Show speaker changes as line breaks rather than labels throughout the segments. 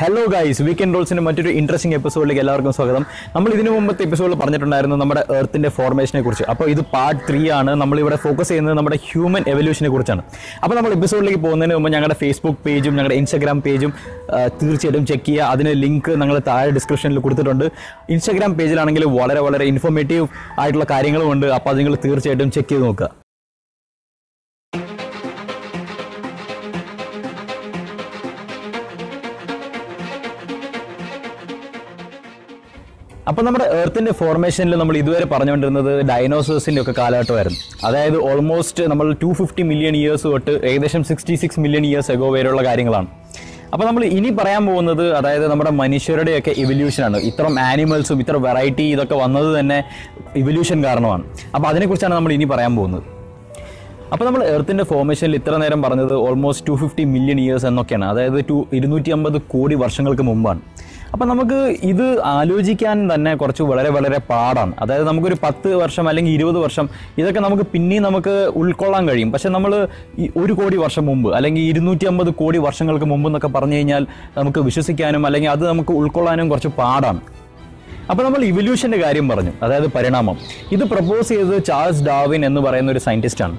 Hello guys weekend റോൾസിന്റെ മറ്റൊരു interesting എപ്പിസോഡിലേക്ക് എല്ലാവർക്കും സ്വാഗതം. നമ്മൾ ഇതിനു മുമ്പത്തെ എപ്പിസോഡിൽ പറഞ്ഞിട്ടുണ്ടായിരുന്നു നമ്മുടെ എർത്തിന്റെ ഫോർമേഷനെ കുറിച്ച്. അപ്പോൾ ഇത് പാർട്ട് ത്രീ ആണ്. നമ്മളിവിടെ ഫോക്കസ് ചെയ്യുന്നത് നമ്മുടെ ഹ്യൂമൻ എവല്യൂഷനെ കുറിച്ചാണ്. അപ്പോൾ നമ്മൾ എപ്പിസോഡിലേക്ക് പോകുന്നതിന് മുമ്പ് ഞങ്ങളുടെ ഫേസ്ബുക്ക് പേജും ഞങ്ങളുടെ ഇൻസ്റ്റാഗ്രാം പേജും തീർച്ചയായിട്ടും ചെക്ക് ചെയ്യുക. അതിന് ലിങ്ക് ഞങ്ങൾ താഴെ ഡിസ്ക്രിപ്ഷനിൽ കൊടുത്തിട്ടുണ്ട്. ഇൻസ്റ്റാഗ്രാം പേജിലാണെങ്കിൽ വളരെ വളരെ ഇൻഫോർമേറ്റീവ് ആയിട്ടുള്ള കാര്യങ്ങളും ഉണ്ട് അപ്പോൾ അത് നിങ്ങൾ തീർച്ചയായിട്ടും ചെക്ക് ചെയ്ത് നോക്കുക. അപ്പോൾ നമ്മുടെ എർത്തിന്റെ ഫോർമേഷനിൽ നമ്മൾ ഇതുവരെ പറഞ്ഞുകൊണ്ടിരുന്നത് ഡൈനോസേഴ്സിന്റെ ഒക്കെ കാലഘട്ടമായിരുന്നു. അതായത് ഓൾമോസ്റ്റ് നമ്മൾ ടു ഫിഫ്റ്റി മില്യൺ ഇയേഴ്സ് തൊട്ട് ഏകദേശം sixty six million years ago വരെയുള്ള കാര്യങ്ങളാണ്. അപ്പോൾ നമ്മൾ ഇനി പറയാൻ പോകുന്നത് അതായത് നമ്മുടെ മനുഷ്യരുടെയൊക്കെ ഇവല്യൂഷനാണ് ഇത്തരം ആനിമൽസും ഇത്ര വെറൈറ്റി ഇതൊക്കെ വന്നത് തന്നെ ഇവല്യൂഷൻ കാരണമാണ്. അപ്പോൾ അതിനെക്കുറിച്ചാണ് നമ്മൾ ഇനി പറയാൻ പോകുന്നത്. അപ്പോൾ നമ്മൾ എർത്തിന്റെ ഫോർമേഷനിൽ ഇത്ര നേരം പറഞ്ഞത് almost two fifty million years എന്നൊക്കെയാണ്. അതായത് ടു ഇരുന്നൂറ്റി അമ്പത് കോടി വർഷങ്ങൾക്ക് മുമ്പാണ്. അപ്പം നമുക്ക് ഇത് ആലോചിക്കാൻ തന്നെ കുറച്ച് വളരെ വളരെ പാടാണ്. അതായത് നമുക്കൊരു പത്ത് വർഷം അല്ലെങ്കിൽ ഇരുപത് വർഷം ഇതൊക്കെ നമുക്ക് പിന്നെയും നമുക്ക് ഉൾക്കൊള്ളാൻ കഴിയും. പക്ഷെ നമ്മൾ ഒരു കോടി വർഷം മുമ്പ് അല്ലെങ്കിൽ ഇരുന്നൂറ്റി അമ്പത് കോടി വർഷങ്ങൾക്ക് മുമ്പ് എന്നൊക്കെ പറഞ്ഞു കഴിഞ്ഞാൽ നമുക്ക് വിശ്വസിക്കാനും അല്ലെങ്കിൽ അത് നമുക്ക് ഉൾക്കൊള്ളാനും കുറച്ച് പാടാണ്. അപ്പോൾ നമ്മൾ ഇവല്യൂഷന്റെ കാര്യം പറഞ്ഞു. അതായത് പരിണാമം. ഇത് പ്രപ്പോസ് ചെയ്തത് ചാൾസ് ഡാവിൻ എന്ന് പറയുന്ന ഒരു സയന്റിസ്റ്റാണ്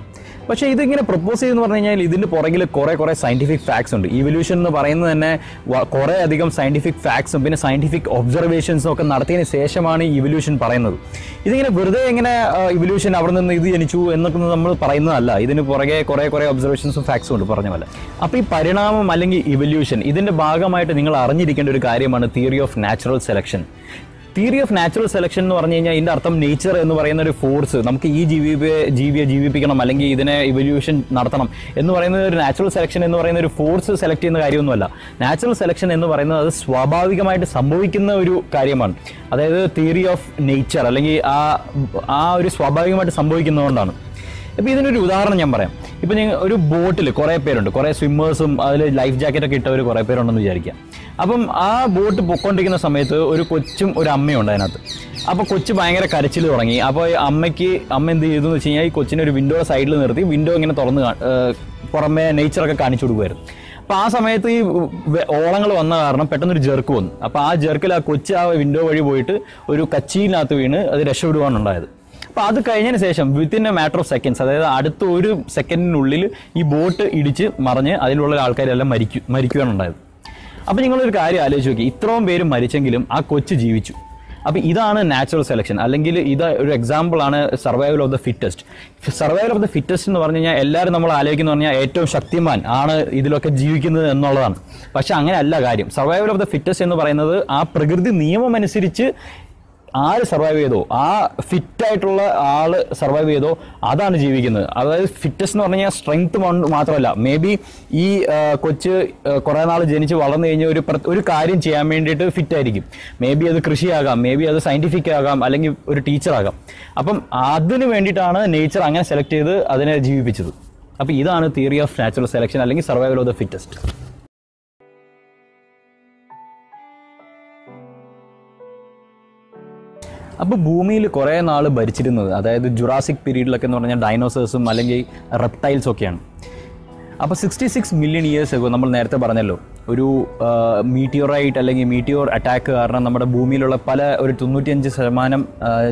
പക്ഷേ ഇതിങ്ങനെ പ്രപ്പോസ് ചെയ്തെന്ന് പറഞ്ഞു കഴിഞ്ഞാൽ ഇതിന്റെ പുറകിൽ കുറെ കുറെ സയന്റിഫിക് ഫാക്ട്സ് ഉണ്ട്. ഇവല്യൂഷൻ എന്ന് പറയുന്നത് തന്നെ കുറേ അധികം സയന്റിഫിക് ഫാക്ട്സും പിന്നെ സയന്റിഫിക് ഒബ്സർവേഷൻസും ഒക്കെ നടത്തിയതിന് ശേഷമാണ് ഇവല്യൂഷൻ പറയുന്നത്. ഇതിങ്ങനെ വെറുതെ എങ്ങനെ ഇവല്യൂഷൻ അവിടെ നിന്ന് ഇത് ജനിച്ചു എന്നൊക്കെ നമ്മൾ പറയുന്നതല്ല. ഇതിന് പുറകെ കുറെ കുറെ ഒബ്സർവേഷൻസും ഫാക്ട്സും ഉണ്ട് പറഞ്ഞ പോലെ. അപ്പോൾ ഈ പരിണാമം അല്ലെങ്കിൽ ഇവല്യൂഷൻ ഇതിന്റെ ഭാഗമായിട്ട് നിങ്ങൾ അറിഞ്ഞിരിക്കേണ്ട ഒരു കാര്യമാണ് theory of natural selection theory of natural selection എന്ന് പറഞ്ഞു കഴിഞ്ഞാൽ ഇതിന്റെ അർത്ഥം നേച്ചർ എന്ന് പറയുന്ന ഒരു ഫോഴ്സ്. നമുക്ക് ഈ ജീവിയെ ജീവിയെ ജീവിപ്പിക്കണം അല്ലെങ്കിൽ ഇതിനെ ഇവല്യൂഷൻ നടത്തണം എന്ന് പറയുന്നത് ഒരു നാച്ചുറൽ സെലക്ഷൻ എന്ന് പറയുന്ന ഒരു ഫോഴ്സ് സെലക്ട് ചെയ്യുന്ന കാര്യമൊന്നുമല്ല. നാച്ചുറൽ സെലക്ഷൻ എന്ന് പറയുന്നത് അത് സ്വാഭാവികമായിട്ട് സംഭവിക്കുന്ന ഒരു കാര്യമാണ്. അതായത് തിയറി ഓഫ് നേച്ചർ അല്ലെങ്കിൽ ആ ആ ഒരു സ്വാഭാവികമായിട്ട് സംഭവിക്കുന്നതുകൊണ്ടാണ്. ഇപ്പൊ ഇതിനൊരു ഉദാഹരണം ഞാൻ പറയാം. ഇപ്പൊ നിങ്ങൾ ഒരു ബോട്ടിൽ കുറേ പേരുണ്ട്. കുറേ സ്വിമ്മേഴ്സും അതിൽ ലൈഫ് ജാക്കറ്റൊക്കെ ഇട്ടവർ കുറേ പേരുണ്ടെന്ന് വിചാരിക്കാം അപ്പം ആ ബോട്ട് പൊക്കോണ്ടിരിക്കുന്ന സമയത്ത് ഒരു കൊച്ചും ഒരു അമ്മയും ഉണ്ട് അതിനകത്ത്. അപ്പോൾ കൊച്ചു ഭയങ്കര കരച്ചിൽ തുടങ്ങി. അപ്പോൾ അമ്മയ്ക്ക് അമ്മ എന്ത് ചെയ്തു എന്ന് വെച്ച് കഴിഞ്ഞാൽ ഈ കൊച്ചിനെ ഒരു വിൻഡോ സൈഡിൽ നിർത്തി വിൻഡോ ഇങ്ങനെ തുറന്ന് പുറമേ നേച്ചറൊക്കെ കാണിച്ചു കൊടുക്കുമായിരുന്നു അപ്പോൾ ആ സമയത്ത് ഈ ഓളങ്ങൾ വന്ന കാരണം പെട്ടെന്നൊരു ജെർക്ക് വന്നു. അപ്പോൾ ആ ജെർക്കിൽ ആ കൊച്ചു ആ വിൻഡോ വഴി പോയിട്ട് ഒരു കച്ചിയിനകത്ത് വീണ് അത് രക്ഷപ്പെടുവാണ് ഉണ്ടായത് അപ്പൊ അത് കഴിഞ്ഞതിന് ശേഷം within a matter of seconds അതായത് അടുത്ത ഒരു സെക്കൻഡിനുള്ളിൽ ഈ ബോട്ട് ഇടിച്ച് മറിഞ്ഞ് അതിലുള്ള ആൾക്കാരെല്ലാം മരിക്കു മരിക്കുകയാണ് ഉണ്ടായത്. അപ്പൊ നിങ്ങളൊരു കാര്യം ആലോചിച്ച് നോക്കി. ഇത്രയും പേര് മരിച്ചെങ്കിലും ആ കൊച്ചു ജീവിച്ചു. അപ്പൊ ഇതാണ് നാച്ചുറൽ സെലക്ഷൻ അല്ലെങ്കിൽ ഇത് ഒരു എക്സാമ്പിൾ ആണ് survival of the fittest survival of the fittest എന്ന് പറഞ്ഞു കഴിഞ്ഞാൽ എല്ലാവരും നമ്മൾ ആലോചിക്കുന്ന പറഞ്ഞാൽ ഏറ്റവും ശക്തിമാൻ ആണ് ഇതിലൊക്കെ ജീവിക്കുന്നത് എന്നുള്ളതാണ്. പക്ഷെ അങ്ങനെ അല്ല കാര്യം. സർവൈവൽ ഓഫ് ദ ഫിറ്റസ്റ്റ് എന്ന് പറയുന്നത് ആ പ്രകൃതി നിയമം അനുസരിച്ച് ആര് സർവൈവ് ചെയ്തോ? ആ ഫിറ്റ് ആയിട്ടുള്ള ആൾ സർവൈവ് ചെയ്തോ? അതാണ് ജീവിക്കുന്നത്. അതായത് ഫിറ്റ്നസ് എന്ന് പറഞ്ഞു കഴിഞ്ഞാൽ സ്ട്രെങ്ത് മാത്രമല്ല. മേ ബി ഈ കൊച്ച് കുറേ നാൾ ജനിച്ച് വളർന്നു കഴിഞ്ഞ ഒരു ഒരു കാര്യം ചെയ്യാൻ വേണ്ടിയിട്ട് ഫിറ്റ് ആയിരിക്കും. മേ ബി അത് കൃഷിയാകാം. മേ ബി അത് സയന്റിഫിക് ആകാം. അല്ലെങ്കിൽ ഒരു ടീച്ചർ ആകാം. അപ്പം അതിന് വേണ്ടിയിട്ടാണ് നേച്ചർ അങ്ങനെ സെലക്ട് ചെയ്ത് അതിനെ ജീവിപ്പിച്ചത്. അപ്പം ഇതാണ് തിയറി ഓഫ് നാച്ചുറൽ സെലക്ഷൻ അല്ലെങ്കിൽ സർവൈവൽ ഓഫ് ദ ഫിറ്റസ്റ്റ് അപ്പോൾ ഭൂമിയിൽ കുറേ നാൾ ഭരിച്ചിരുന്നത് അതായത് ജുറാസിക് പീരീഡിലൊക്കെ എന്ന് പറഞ്ഞാൽ ഡൈനോസേഴ്സും അല്ലെങ്കിൽ റെപ്റ്റൈൽസും ഒക്കെയാണ്. അപ്പോൾ സിക്സ്റ്റി സിക്സ് മില്യൺ ഇയേഴ്സ് ആകും നമ്മൾ നേരത്തെ പറഞ്ഞല്ലോ ഒരു മീറ്റിയോറൈറ്റ് അല്ലെങ്കിൽ മീറ്റിയോർ അറ്റാക്ക് കാരണം നമ്മുടെ ഭൂമിയിലുള്ള പല ഒരു തൊണ്ണൂറ്റിയഞ്ച് ശതമാനം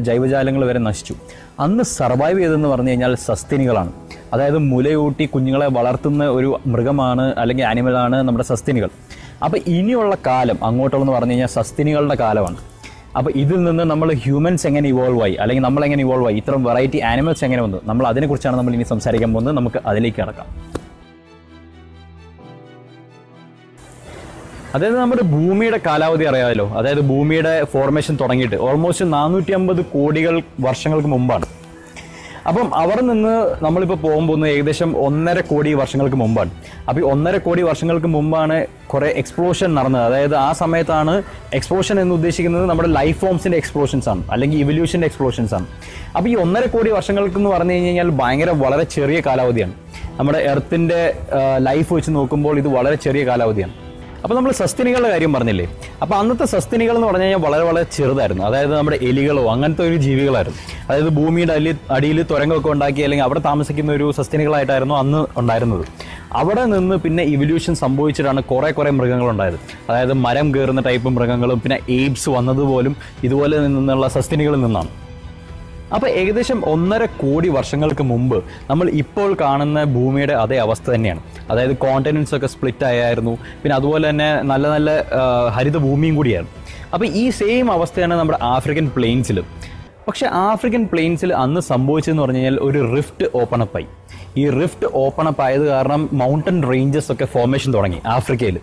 ജൈവജാലങ്ങൾ വരെ നശിച്ചു. അന്ന് സർവൈവ് ചെയ്തെന്ന് പറഞ്ഞു കഴിഞ്ഞാൽ സസ്തിനികളാണ്. അതായത് മുലയൂട്ടി കുഞ്ഞുങ്ങളെ വളർത്തുന്ന ഒരു മൃഗമാണ് അല്ലെങ്കിൽ ആനിമലാണ് നമ്മുടെ സസ്തിനികൾ. അപ്പോൾ ഇനിയുള്ള കാലം അങ്ങോട്ടുള്ളതെന്ന് പറഞ്ഞു കഴിഞ്ഞാൽ സസ്തിനികളുടെ കാലമാണ്. അപ്പോൾ ഇതിൽ നിന്ന് നമ്മൾ ഹ്യൂമൻസ് എങ്ങനെ ഇവോൾവ് ആയി? അല്ലെങ്കിൽ നമ്മൾ എങ്ങനെ ഇവോൾവ് ആയി? ഇത്തരം വെറൈറ്റി ആനിമൽസ് എങ്ങനെ വന്നു? നമ്മൾ അതിനെക്കുറിച്ചാണ് നമ്മൾ ഇനി സംസാരിക്കാൻ പോകുന്നത്. നമുക്ക് അതിലേക്ക് കടക്കാം. അതായത് നമ്മുടെ ഭൂമിയുടെ കാലാവധി അറിയാമല്ലോ. അതായത് ഭൂമിയുടെ ഫോർമേഷൻ തുടങ്ങിയിട്ട് ഓൾമോസ്റ്റ് നാനൂറ്റി അമ്പത് കോടികൾ വർഷങ്ങൾക്ക് മുമ്പാണ്. അപ്പം അവിടെ നിന്ന് നമ്മളിപ്പോൾ പോകുമ്പോൾ ഏകദേശം ഒന്നര കോടി വർഷങ്ങൾക്ക് മുമ്പാണ്. അപ്പോൾ ഈ ഒന്നര കോടി വർഷങ്ങൾക്ക് മുമ്പാണ് കുറേ എക്സ്പ്ലോഷൻ നടന്നത്. അതായത് ആ സമയത്താണ് എക്സ്പ്ലോഷൻ എന്ന് ഉദ്ദേശിക്കുന്നത് നമ്മുടെ ലൈഫ് ഫോംസിന്റെ എക്സ്പ്ലോഷൻസ് ആണ് അല്ലെങ്കിൽ ഇവല്യൂഷന്റെ എക്സ്പ്ലോഷൻസ് ആണ്. അപ്പോൾ ഈ ഒന്നര കോടി വർഷങ്ങൾക്ക് എന്ന് പറഞ്ഞു കഴിഞ്ഞാൽ ഭയങ്കര വളരെ ചെറിയ കാലാവധിയാണ്. നമ്മുടെ എർത്തിന്റെ ലൈഫ് വെച്ച് നോക്കുമ്പോൾ ഇത് വളരെ ചെറിയ കാലാവധിയാണ്. അപ്പോൾ നമ്മൾ സസ്തിനികളുടെ കാര്യം പറഞ്ഞില്ലേ? അപ്പോൾ അന്നത്തെ സസ്തിനികൾ എന്ന് പറഞ്ഞു കഴിഞ്ഞാൽ വളരെ വളരെ ചെറുതായിരുന്നു. അതായത് നമ്മുടെ എലികളോ അങ്ങനത്തെ ഒരു ജീവികളായിരുന്നു. അതായത് ഭൂമിയുടെ അടിയിൽ അടിയിൽ തുരങ്കമൊക്കെ ഉണ്ടാക്കി അല്ലെങ്കിൽ അവിടെ താമസിക്കുന്ന ഒരു സസ്തിനികളായിട്ടായിരുന്നു അന്ന് ഉണ്ടായിരുന്നത്. അവിടെ നിന്ന് പിന്നെ ഇവല്യൂഷൻ സംഭവിച്ചിട്ടാണ് കുറേ കുറേ മൃഗങ്ങളുണ്ടായത് അതായത് മരം കയറുന്ന ടൈപ്പ് മൃഗങ്ങളും പിന്നെ എയ്ബ്സ് വന്നതുപോലും ഇതുപോലെ നിന്നുള്ള സസ്തിനികളിൽ നിന്നാണ്. അപ്പോൾ ഏകദേശം ഒന്നര കോടി വർഷങ്ങൾക്ക് മുമ്പ് നമ്മൾ ഇപ്പോൾ കാണുന്ന ഭൂമിയുടെ അതേ അവസ്ഥ തന്നെയാണ്. അതായത് കോണ്ടിനൻസ് ഒക്കെ സ്പ്ലിറ്റ് ആയായിരുന്നു. പിന്നെ അതുപോലെ തന്നെ നല്ല നല്ല ഹരിത ഭൂമിയും കൂടിയായിരുന്നു. അപ്പോൾ ഈ സെയിം അവസ്ഥയാണ് നമ്മുടെ ആഫ്രിക്കൻ പ്ലെയിൻസിൽ പക്ഷെ ആഫ്രിക്കൻ പ്ലെയിൻസിൽ അന്ന് സംഭവിച്ചതെന്ന് പറഞ്ഞു കഴിഞ്ഞാൽ ഒരു റിഫ്റ്റ് ഓപ്പൺ അപ്പ് ആയി. ഈ റിഫ്റ്റ് ഓപ്പൺ അപ്പ് ആയത് കാരണം മൗണ്ടൻ റേഞ്ചസ് ഒക്കെ ഫോർമേഷൻ തുടങ്ങി ആഫ്രിക്കയിൽ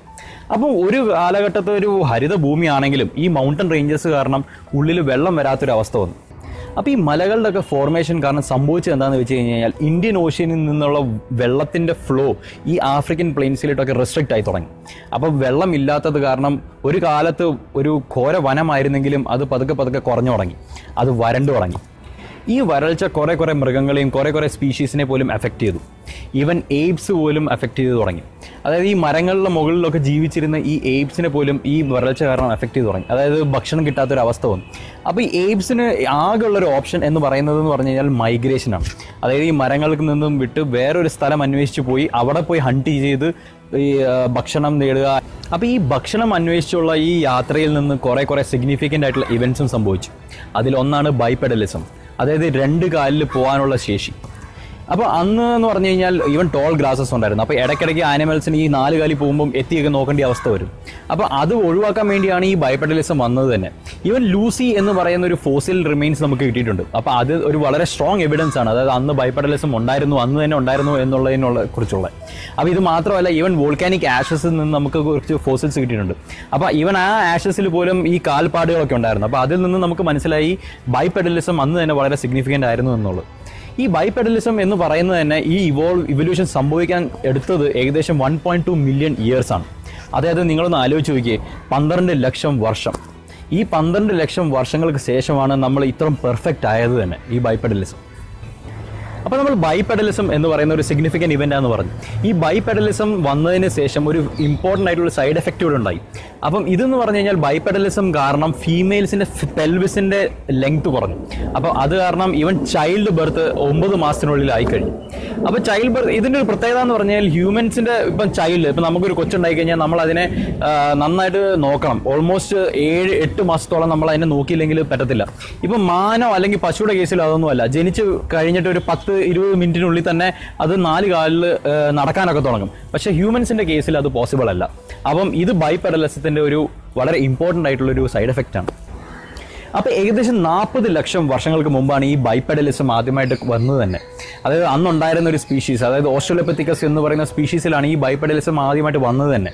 അപ്പം ഒരു കാലഘട്ടത്തിൽ ഒരു ഹരിത ഭൂമിയാണെങ്കിലും ഈ മൗണ്ടൻ റേഞ്ചസ് കാരണം ഉള്ളിൽ വെള്ളം വരാത്തൊരവസ്ഥ വന്നു. അപ്പോൾ ഈ മലകളുടെ ഒക്കെ ഫോർമേഷൻ കാരണം സംഭവിച്ചത് എന്താണെന്ന് വെച്ച് കഴിഞ്ഞ് കഴിഞ്ഞാൽ ഇന്ത്യൻ ഓഷ്യനിൽ നിന്നുള്ള വെള്ളത്തിന്റെ ഫ്ലോ ഈ ആഫ്രിക്കൻ പ്ലെയിൻസിലോട്ടൊക്കെ റെസ്ട്രിക്റ്റ് ആയി തുടങ്ങി. അപ്പോൾ വെള്ളം ഇല്ലാത്തത് കാരണം ഒരു കാലത്ത് ഒരു ഘോര വനമായിരുന്നെങ്കിലും അത് പതുക്കെ പതുക്കെ കുറഞ്ഞു തുടങ്ങി. അത് വരണ്ടു തുടങ്ങി. ഈ വരൾച്ച കുറേ കുറേ മൃഗങ്ങളെയും കുറേ കുറേ സ്പീഷീസിനെ പോലും എഫക്റ്റ് ചെയ്തു. ഈവൻ എയ്ബ്സ് പോലും എഫക്റ്റ് ചെയ്തു തുടങ്ങി. അതായത് ഈ മരങ്ങളുടെ മുകളിലൊക്കെ ജീവിച്ചിരുന്ന ഈ എയ്ബ്സിനെ പോലും ഈ വരൾച്ച കാരണം എഫക്റ്റ് ചെയ്തു തുടങ്ങി. അതായത് ഭക്ഷണം കിട്ടാത്തൊരവസ്ഥ വന്നു. അപ്പോൾ ഈ എയ്ബ്സിന് ആകെയുള്ളൊരു ഓപ്ഷൻ എന്ന് പറയുന്നത് എന്ന് പറഞ്ഞു കഴിഞ്ഞാൽ മൈഗ്രേഷനാണ് അതായത് ഈ മരങ്ങൾക്ക് നിന്നും വിട്ട് വേറൊരു സ്ഥലം അന്വേഷിച്ച് പോയി അവിടെ പോയി ഹണ്ട് ചെയ്ത് ഈ ഭക്ഷണം നേടുക. അപ്പോൾ ഈ ഭക്ഷണം അന്വേഷിച്ചുള്ള ഈ യാത്രയിൽ നിന്ന് കുറേ കുറേ സിഗ്നിഫിക്കന്റ് ആയിട്ടുള്ള ഇവൻസും സംഭവിച്ചു. അതിലൊന്നാണ് ബൈപ്പെഡലിസം അതായത് രണ്ട് കാലിൽ പോകാനുള്ള ശേഷി. അപ്പോൾ അന്ന് എന്ന് പറഞ്ഞു കഴിഞ്ഞാൽ ഈവൻ ടോൾ ഗ്രാസസ് ഉണ്ടായിരുന്നു. അപ്പോൾ ഇടയ്ക്കിടയ്ക്ക് ആനിമൽസിന് ഈ നാല് കാലി പോകുമ്പോൾ എത്തിയൊക്കെ നോക്കേണ്ട അവസ്ഥ വരും. അപ്പോൾ അത് ഒഴിവാക്കാൻ വേണ്ടിയാണ് ഈ ബയോപെഡലിസം വന്നത് തന്നെ. ഈവൻ ലൂസി എന്ന് പറയുന്ന ഒരു ഫോസിൽ റിമെയിൻസ് നമുക്ക് കിട്ടിയിട്ടുണ്ട്. അപ്പോൾ അത് ഒരു വളരെ സ്ട്രോങ് എവിഡൻസ് ആണ്. അതായത് അന്ന് ബയോപെഡലിസം ഉണ്ടായിരുന്നു അന്ന് തന്നെ ഉണ്ടായിരുന്നു എന്നുള്ളതിനുള്ള കുറിച്ചുള്ള. അപ്പോൾ ഇത് മാത്രമല്ല ഈവൻ വോൾക്കാനിക് ആഷസിൽ നിന്ന് നമുക്ക് കുറച്ച് ഫോസിൽസ് കിട്ടിയിട്ടുണ്ട്. അപ്പോൾ ഈവൻ ആ ആഷസിൽ പോലും ഈ കാൽപ്പാടുകളൊക്കെ ഉണ്ടായിരുന്നു. അപ്പോൾ അതിൽ നിന്ന് നമുക്ക് മനസ്സിലായി ബൈപെഡലിസം അന്ന് തന്നെ വളരെ സിഗ്നിഫിക്കന്റ് ആയിരുന്നു എന്നുള്ളത്. ഈ ബൈപെഡലിസം എന്ന് പറയുന്നത് തന്നെ ഈ ഇവോൾവ് ഇവല്യൂഷൻ സംഭവിക്കാൻ എടുത്തത് ഏകദേശം one point two million years ആണ്. അതായത് നിങ്ങളൊന്ന് ആലോചിച്ച് നോക്കിയേ പന്ത്രണ്ട് ലക്ഷം വർഷം. ഈ പന്ത്രണ്ട് ലക്ഷം വർഷങ്ങൾക്ക് ശേഷമാണ് നമ്മൾ ഇത്രയും പെർഫെക്റ്റ് ആയത് തന്നെ ഈ ബൈപ്പെഡലിസം അപ്പോൾ നമ്മൾ ബൈപെഡലിസം എന്ന് പറയുന്ന ഒരു സിഗ്നിഫിക്കന്റ് ആണെന്ന് പറഞ്ഞു. ഈ ബൈപെഡലിസം വന്നതിന് ശേഷം ഒരു ഇമ്പോർട്ടന്റ് ആയിട്ടുള്ള സൈഡ് എഫക്റ്റ് കൂടെ ഉണ്ടായി. അപ്പം ഇതെന്ന് പറഞ്ഞു കഴിഞ്ഞാൽ ബൈപെഡലിസം കാരണം ഫീമെയിൽസിന്റെ പെൽവിസിന്റെ ലെങ്ത് കുറഞ്ഞു. അപ്പോൾ അത് കാരണം ഈവൻ ചൈൽഡ് ബർത്ത് ഒമ്പത് മാസത്തിനുള്ളിൽ ആയിക്കഴിഞ്ഞു. അപ്പോൾ ചൈൽഡ് ബർത്ത് ഇതിന്റെ ഒരു പ്രത്യേകത എന്ന് പറഞ്ഞാൽ ഹ്യൂമൻസിന്റെ ഇപ്പം ചൈൽഡ് ഇപ്പം നമുക്കൊരു കൊച്ചുണ്ടായി കഴിഞ്ഞാൽ നമ്മൾ അതിനെ നന്നായിട്ട് നോക്കണം. ഓൾമോസ്റ്റ് ഏഴ് എട്ട് മാസത്തോളം നമ്മൾ അതിനെ നോക്കിയില്ലെങ്കിൽ പറ്റത്തില്ല. ഇപ്പം മാനോ അല്ലെങ്കിൽ പശുവിടെ കേസിൽ അതൊന്നുമല്ല. ജനിച്ച് കഴിഞ്ഞിട്ട് ഒരു പത്ത് ഇരുപത് മിനിറ്റിനുള്ളിൽ തന്നെ അത് നാല് കാലിൽ നടക്കാനൊക്കെ തുടങ്ങും. പക്ഷെ ഹ്യൂമൻസിന്റെ കേസിൽ അത് പോസിബിൾ അല്ല. അപ്പം ഇത് ബൈപെഡലസത്തിന്റെ ഒരു വളരെ ഇമ്പോർട്ടന്റ് ആയിട്ടുള്ള ഒരു സൈഡ് എഫക്റ്റ് ആണ്. അപ്പോൾ ഏകദേശം നാൽപ്പത് ലക്ഷം വർഷങ്ങൾക്ക് മുമ്പാണ് ഈ ബൈപ്പെഡലിസം ആദ്യമായിട്ട് വന്നത് തന്നെ. അതായത് അന്നുണ്ടായിരുന്ന ഒരു സ്പീഷീസ് അതായത് ഓസ്ട്രലോപത്തിക്കസ് എന്ന് പറയുന്ന സ്പീഷീസിലാണ് ഈ ബൈപ്പെഡലിസം ആദ്യമായിട്ട് വന്നത് തന്നെ.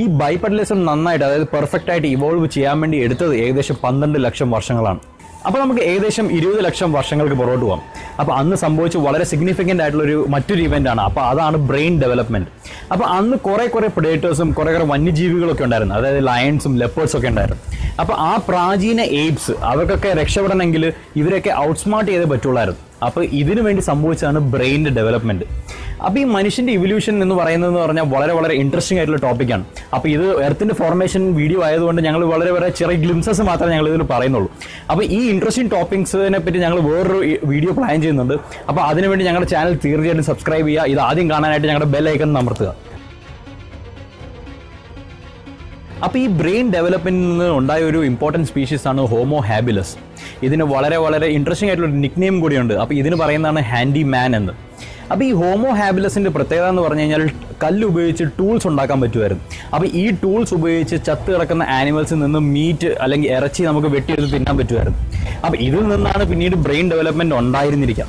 ഈ ബൈപ്പെഡലിസം നന്നായിട്ട് അതായത് പെർഫെക്റ്റ് ആയിട്ട് ഇവോൾവ് ചെയ്യാൻ വേണ്ടി എടുത്തത് ഏകദേശം പന്ത്രണ്ട് ലക്ഷം വർഷങ്ങളാണ്. അപ്പോൾ നമുക്ക് ഏകദേശം ഇരുപത് ലക്ഷം വർഷങ്ങൾക്ക് പുറകോട്ട് പോകാം അപ്പോൾ അന്ന് സംഭവിച്ച വളരെ സിഗ്നിഫിക്കന്റ് ആയിട്ടുള്ള ഒരു മറ്റൊരു ഇവന്റാണ് അപ്പോൾ അതാണ് ബ്രെയിൻ ഡെവലപ്മെന്റ് അപ്പോൾ അന്ന് കുറേ കുറേ പ്രിഡേറ്റേഴ്സും കുറേ കുറേ വന്യജീവികളൊക്കെ ഉണ്ടായിരുന്നു. അതായത് ലയൺസും ലെപ്പേഴ്സും ഒക്കെ ഉണ്ടായിരുന്നു. അപ്പോൾ ആ പ്രാചീന എയ്ബ്സ് അവർക്കൊക്കെ രക്ഷപ്പെടണമെങ്കിൽ ഇവരൊക്കെ ഔട്ട്സ്മാർട്ട് ചെയ്തേ പറ്റുള്ളായിരുന്നു. അപ്പോൾ ഇതിനു വേണ്ടി സംഭവിച്ചതാണ് ബ്രെയിനിന്റെ ഡെവലപ്മെന്റ് അപ്പോൾ ഈ മനുഷ്യന്റെ ഇവല്യൂഷൻ എന്ന് പറയുന്നത് എന്ന് പറഞ്ഞാൽ വളരെ വളരെ ഇൻട്രസ്റ്റിംഗ് ആയിട്ടുള്ള ടോപ്പിക്കാണ് അപ്പോൾ ഇത് എർത്തിന്റെ ഫോർമേഷൻ വീഡിയോ ആയതുകൊണ്ട് ഞങ്ങൾ വളരെ വളരെ ചെറിയ ഗ്ലിംസസ് മാത്രമേ ഞങ്ങൾ ഇതിൽ പറയുന്നുള്ളൂ. അപ്പോൾ ഈ ഇൻട്രസ്റ്റിംഗ് ടോപ്പിക്സിനെ പറ്റി ഞങ്ങൾ വേറൊരു വീഡിയോ പ്ലാൻ ചെയ്യുന്നുണ്ട്. അപ്പോൾ അതിനുവേണ്ടി ഞങ്ങളുടെ ചാനൽ തീർച്ചയായിട്ടും സബ്സ്ക്രൈബ് ചെയ്യുക. ഇത് ആദ്യം കാണാനായിട്ട് ഞങ്ങളുടെ ബെൽ ഐക്കൺ അമർത്തുക. അപ്പോൾ ഈ ബ്രെയിൻ ഡെവലപ്മെന്റിൽ നിന്ന് ഉണ്ടായ ഒരു ഇമ്പോർട്ടന്റ് സ്പീഷീസ് ആണ് ഹോമോ ഹാബിലസ് ഇതിന് വളരെ വളരെ ഇൻട്രസ്റ്റിംഗ് ആയിട്ടുള്ള ഒരു നെയിം കൂടിയുണ്ട്. അപ്പോൾ ഇതിന് പറയുന്നതാണ് ഹാൻഡി മാൻ എന്ന്. അപ്പോൾ ഈ ഹോമോ ഹാബിലസിന്റെ പ്രത്യേകത എന്ന് പറഞ്ഞു കഴിഞ്ഞാൽ കല്ല് ഉപയോഗിച്ച് ടൂൾസ് ഉണ്ടാക്കാൻ പറ്റുമായിരുന്നു. അപ്പോൾ ഈ ടൂൾസ് ഉപയോഗിച്ച് ചത്ത് കിടക്കുന്ന ആനിമൽസിൽ നിന്ന് മീറ്റ് അല്ലെങ്കിൽ ഇറച്ചി നമുക്ക് വെട്ടിയെടുത്ത് തിന്നാൻ പറ്റുമായിരുന്നു. അപ്പോൾ ഇതിൽ നിന്നാണ് പിന്നീട് ബ്രെയിൻ ഡെവലപ്മെന്റ് ഉണ്ടായിരുന്നിരിക്കാം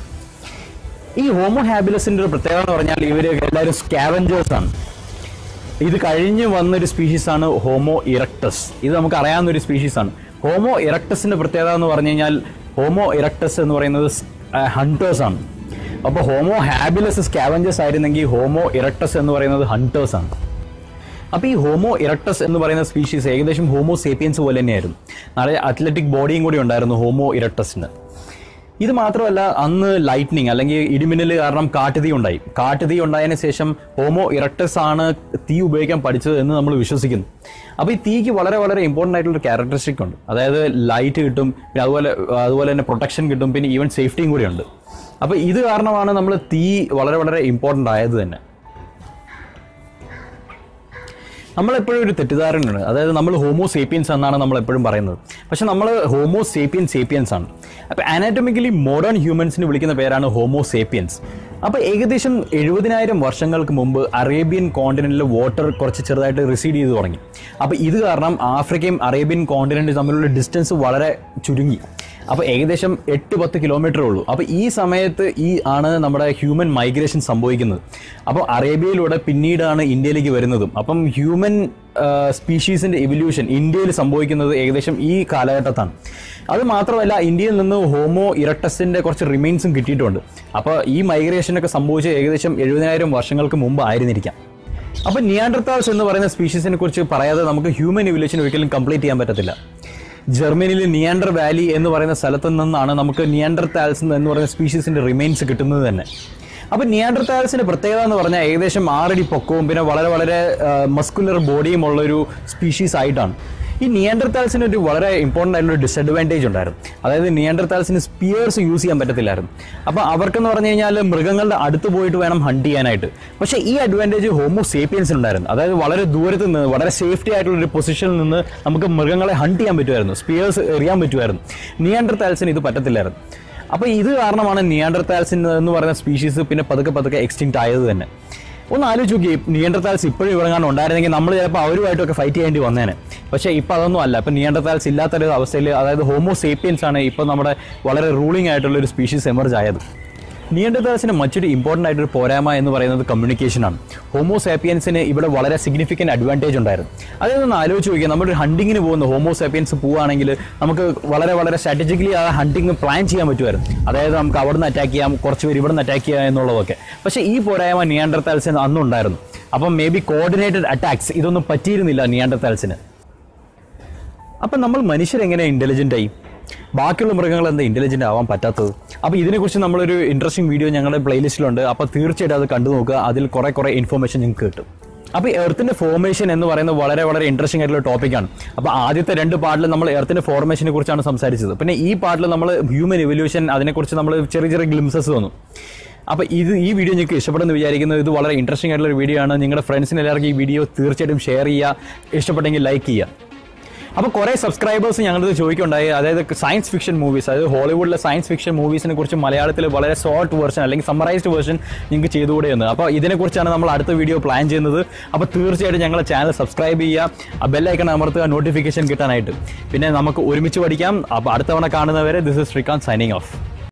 ഈ ഹോമോ ഹാബിലസിന്റെ ഒരു പ്രത്യേകത എന്ന് പറഞ്ഞാൽ ഇവർ എല്ലാവരും സ്കാവഞ്ചേഴ്സ് ആണ്. ഇത് കഴിഞ്ഞ് വന്നൊരു സ്പീഷീസ് ആണ് ഹോമോ ഇറക്ടസ് ഇത് നമുക്ക് അറിയാവുന്ന ഒരു സ്പീഷീസ് ആണ്. ഹോമോ ഇറക്ടസിന്റെ പ്രത്യേകത എന്ന് പറഞ്ഞു കഴിഞ്ഞാൽ ഹോമോ ഇറക്ടസ് എന്ന് പറയുന്നത് ഹണ്ടേഴ്സ് ആണ്. അപ്പോൾ ഹോമോ ഹാബിലസ് സ്കാവഞ്ചസ് ആയിരുന്നെങ്കിൽ ഹോമോ ഇറക്ടസ് എന്ന് പറയുന്നത് ഹണ്ടേഴ്സ് ആണ്. അപ്പോൾ ഈ ഹോമോ ഇറക്ടസ് എന്ന് പറയുന്ന സ്പീഷീസ് ഏകദേശം ഹോമോ സേപ്പിയൻസ് പോലെ തന്നെയായിരുന്നു. നല്ല അത്ലറ്റിക് ബോഡിയും കൂടി ഉണ്ടായിരുന്നു ഹോമോ ഇറക്ടസിന് ഇത് മാത്രമല്ല അന്ന് ലൈറ്റ്നിങ് അല്ലെങ്കിൽ ഇടിമിന്നൽ കാരണം കാട്ടുതീ ഉണ്ടായി. കാട്ടുതീ ഉണ്ടായതിനു ശേഷം ഹോമോ ഇറക്ടസ് ആണ് തീ ഉപയോഗിക്കാൻ പഠിച്ചത് എന്ന് നമ്മൾ വിശ്വസിക്കുന്നു. അപ്പോൾ ഈ തീക്ക് വളരെ വളരെ ഇമ്പോർട്ടന്റ് ആയിട്ടുള്ള ഒരു ക്യാരക്ടറിസ്റ്റിക് ഉണ്ട്. അതായത് ലൈറ്റ് കിട്ടും പിന്നെ അതുപോലെ അതുപോലെ തന്നെ പ്രൊട്ടക്ഷൻ കിട്ടും പിന്നെ ഈവൻ സേഫ്റ്റിയും കൂടി ഉണ്ട്. അപ്പോൾ ഇത് കാരണമാണ് നമ്മൾ തീ വളരെ വളരെ ഇമ്പോർട്ടന്റ് ആയത് തന്നെ. നമ്മളെപ്പോഴും ഒരു തെറ്റിദ്ധാരണയുണ്ട്. അതായത് നമ്മൾ ഹോമോ സേപ്പിയൻസ് എന്നാണ് നമ്മൾ എപ്പോഴും പറയുന്നത്. പക്ഷെ നമ്മൾ ഹോമോ സേപ്പിയൻ സേപ്പിയൻസ് ആണ്. അപ്പോൾ അനാറ്റമിക്കലി മോഡേൺ ഹ്യൂമൻസിന് വിളിക്കുന്ന പേരാണ് ഹോമോ സേപ്പിയൻസ് അപ്പോൾ ഏകദേശം എഴുപതിനായിരം വർഷങ്ങൾക്ക് മുമ്പ് അറേബ്യൻ കോണ്ടിനെന്റിലെ വാട്ടർ കുറച്ച് ചെറുതായിട്ട് റിസീഡ് ചെയ്ത് തുടങ്ങി. അപ്പോൾ ഇത് കാരണം ആഫ്രിക്കയും അറേബ്യൻ കോണ്ടിനെന്റും തമ്മിലുള്ള ഡിസ്റ്റൻസ് വളരെ ചുരുങ്ങി. അപ്പോൾ ഏകദേശം എട്ട് പത്ത് കിലോമീറ്റർ ഉള്ളൂ. അപ്പോൾ ഈ സമയത്ത് ഈ ആണ് നമ്മുടെ ഹ്യൂമൻ മൈഗ്രേഷൻ സംഭവിക്കുന്നത്. അപ്പോൾ അറേബ്യയിലൂടെ പിന്നീടാണ് ഇന്ത്യയിലേക്ക് വരുന്നതും. അപ്പം ഹ്യൂമൻ സ്പീഷീസിന്റെ എവല്യൂഷൻ ഇന്ത്യയിൽ സംഭവിക്കുന്നത് ഏകദേശം ഈ കാലഘട്ടത്താണ്. അത് മാത്രമല്ല ഇന്ത്യയിൽ നിന്ന് ഹോമോ ഇറക്ടസിന്റെ കുറച്ച് റിമൈൻസും കിട്ടിയിട്ടുണ്ട്. അപ്പോൾ ഈ മൈഗ്രേഷനൊക്കെ സംഭവിച്ച ഏകദേശം എഴുപതിനായിരം വർഷങ്ങൾക്ക് മുമ്പ് ആയിരുന്നിരിക്കാം. അപ്പോൾ നിയാൻഡർത്താൾസ് എന്ന് പറയുന്ന സ്പീഷീസിനെ കുറിച്ച് പറയാതെ നമുക്ക് ഹ്യൂമൻ എവല്യൂഷൻ ഒരിക്കലും കംപ്ലീറ്റ് ചെയ്യാൻ പറ്റത്തില്ല. ജർമ്മനിയിലെ നിയാൻഡർ വാലി എന്ന് പറയുന്ന സ്ഥലത്തു നിന്നാണ് നമുക്ക് നിയാൻഡർ താൽസ് എന്ന് പറയുന്ന സ്പീഷീസിന്റെ റിമൈൻസ് കിട്ടുന്നത് തന്നെ. അപ്പോൾ നിയാൻഡർ താൽസിന്റെ പ്രത്യേകത എന്ന് പറഞ്ഞാൽ ഏകദേശം ആറടി പൊക്കവും പിന്നെ വളരെ വളരെ മസ്കുലർ ബോഡിയും ഉള്ളൊരു സ്പീഷീസ് ആയിട്ടാണ്. ഈ നിയന്ത്രത്താൽസിന് ഒരു വളരെ ഇമ്പോർട്ടന്റ് ആയിട്ടുള്ള ഡിസഡ്വാന്റേജ് ഉണ്ടായിരുന്നു. അതായത് നിയന്ത്രത്താൽസിന് സ്പിയേഴ്സ് യൂസ് ചെയ്യാൻ പറ്റത്തില്ലായിരുന്നു. അപ്പോൾ അവർക്കെന്ന് പറഞ്ഞു കഴിഞ്ഞാൽ മൃഗങ്ങളുടെ അടുത്ത് പോയിട്ട് വേണം ഹണ്ട് ചെയ്യാനായിട്ട്. പക്ഷേ ഈ അഡ്വാന്റേജ് ഹോമോ സേപ്പിയൻസിന് ഉണ്ടായിരുന്നു. അതായത് വളരെ ദൂരത്ത് നിന്ന് വളരെ സേഫ്റ്റി ആയിട്ടുള്ള ഒരു പൊസിഷനിൽ നിന്ന് നമുക്ക് മൃഗങ്ങളെ ഹണ്ട് ചെയ്യാൻ പറ്റുമായിരുന്നു. സ്പിയേഴ്സ് എറിയാൻ പറ്റുമായിരുന്നു. നിയന്ത്രത്താൽസിന് ഇത് പറ്റത്തില്ലായിരുന്നു. അപ്പോൾ ഇത് കാരണമാണ് നിയാണ്ടർത്താൽസിൻ താൽസിൻ എന്ന് പറയുന്ന സ്പീഷീസ് പിന്നെ പതുക്കെ പതുക്കെ എക്സ്റ്റിങ്ക്റ്റ് ആയത് തന്നെ. ഒന്ന് ആലോചിച്ച് നോക്കി. നിയന്ത്രത്താൽസ് ഇപ്പോഴും ഇവിടെങ്ങാണ്ട് ഉണ്ടായിരുന്നെങ്കിൽ നമ്മൾ ചിലപ്പോൾ അവരുമായിട്ടൊക്കെ ഫൈറ്റ് ചെയ്യേണ്ടി വന്നേനെ. പക്ഷേ ഇപ്പോൾ അതൊന്നും അല്ല. ഇപ്പം നിയന്ത്രത്താൽസ് ഇല്ലാത്തൊരു അവസ്ഥയിൽ അതായത് ഹോമോ സേപ്പിയൻസ് ആണ് ഇപ്പോൾ നമ്മുടെ വളരെ റൂളിംഗ് ആയിട്ടുള്ള ഒരു സ്പീഷീസ് എമർജ് ആയത്. നിയന്ത്രത്താൽസിന് മറ്റൊരു ഇമ്പോർട്ടന്റ് ആയിട്ടൊരു പോരായ്മ എന്ന് പറയുന്നത് കമ്മ്യൂണിക്കേഷനാണ് ഹോമോസാപ്പിയൻസിന് ഇവിടെ വളരെ സിഗ്നിഫിക്കന്റ് അഡ്വാന്റേജ് ഉണ്ടായിരുന്നു. അതൊന്ന് ആലോചിച്ച് നോക്കിയാൽ നമ്മളൊരു ഹണ്ടിങ്ങിന് പോകുന്ന. ഹോമോസാപ്പിയൻസ് പോവുകയാണെങ്കിൽ നമുക്ക് വളരെ വളരെ സ്ട്രാറ്റജിക്കലി ആ ഹണ്ടിങ് പ്ലാൻ ചെയ്യാൻ പറ്റുമായിരുന്നു. അതായത് നമുക്ക് അവിടെ നിന്ന് അറ്റാക്ക് ചെയ്യാം കുറച്ച് പേര് ഇവിടെ നിന്ന് അറ്റാക്ക് ചെയ്യാം എന്നുള്ളതൊക്കെ. പക്ഷേ ഈ പോരായ്മ നിയാണ്ടർത്താൽസിന് അന്നുണ്ടായിരുന്നു. അപ്പം മേ ബി കോർഡിനേറ്റഡ് അറ്റാക്സ് ഇതൊന്നും പറ്റിയിരുന്നില്ല നിയാണ്ടർത്താൽസിന് അപ്പം നമ്മൾ മനുഷ്യരെങ്ങനെ ഇന്റലിജന്റ് ആയി? ബാക്കിയുള്ള മൃഗങ്ങൾ എന്താ ഇന്റലിജന്റ് ആവാൻ പറ്റാത്തത്? അപ്പോൾ ഇതിനെക്കുറിച്ച് നമ്മളൊരു ഇൻട്രസ്റ്റിംഗ് വീഡിയോ ഞങ്ങളുടെ പ്ലേലിസ്റ്റിലുണ്ട് അപ്പോൾ തീർച്ചയായിട്ടും അത് കണ്ടു നോക്കുക. അതിൽ കുറേ കുറേ ഇൻഫർമേഷൻ നിങ്ങൾക്ക് കിട്ടും. അപ്പോൾ എർത്തിന്റെ ഫോർമേഷൻ എന്ന് പറയുന്നത് വളരെ വളരെ ഇൻട്രസ്റ്റിംഗ് ആയിട്ടുള്ള ടോപ്പിക്കാണ് അപ്പോൾ ആദ്യത്തെ രണ്ട് പാർട്ടിൽ നമ്മൾ എർത്തിന്റെ ഫോർമേഷനെ കുറിച്ചാണ് സംസാരിച്ചത്. പിന്നെ ഈ പാർട്ടിൽ നമ്മൾ ഹ്യൂമൻ എവല്യൂഷൻ അതിനെക്കുറിച്ച് നമ്മൾ ചെറിയ ചെറിയ ഗ്ലിംസസ് തന്നു അപ്പോൾ ഇത് ഈ വീഡിയോ നിങ്ങൾക്ക് ഇഷ്ടപ്പെടുന്നു വിചാരിക്കുന്നത് ഇത് വളരെ ഇൻട്രസ്റ്റിംഗ് ആയിട്ടുള്ള ഒരു വീഡിയോ ആണ്. നിങ്ങളുടെ ഫ്രണ്ട്സിന് എല്ലാവർക്കും ഈ വീഡിയോ തീർച്ചയായിട്ടും ഷെയർ ചെയ്യുക. ഇഷ്ടപ്പെട്ടെങ്കിൽ ലൈക്ക് ചെയ്യുക. അപ്പോൾ കുറേ സബ്സ്ക്രൈബേഴ്സ് ഞങ്ങളത് ചോദിക്കുണ്ടായി അതായത് സയൻസ് ഫിക്ഷൻ മൂവീസ് അതായത് ഹോളിവുഡിലെ സയൻസ് ഫിക്ഷൻ മൂവീസിനെ കുറിച്ച് മലയാളത്തിൽ വളരെ ഷോർട്ട് വേർഷൻ അല്ലെങ്കിൽ സമറൈസ്ഡ് വേർഷൻ നിങ്ങൾക്ക് ചെയ്തുകൂടെ എന്ന്. അപ്പോൾ ഇതിനെക്കുറിച്ചാണ് നമ്മൾ അടുത്ത വീഡിയോ പ്ലാൻ ചെയ്യുന്നത്. അപ്പോൾ തീർച്ചയായിട്ടും ഞങ്ങളുടെ ചാനൽ സബ്സ്ക്രൈബ് ചെയ്യുക. ആ ബെല്ലൈക്കൺ അമർത്തുക നോട്ടിഫിക്കേഷൻ കിട്ടാനായിട്ട്. പിന്നെ നമുക്ക് ഒരുമിച്ച് പഠിക്കാം. അപ്പോൾ അടുത്തവണ കാണുന്നവരെ this is Srikanth signing off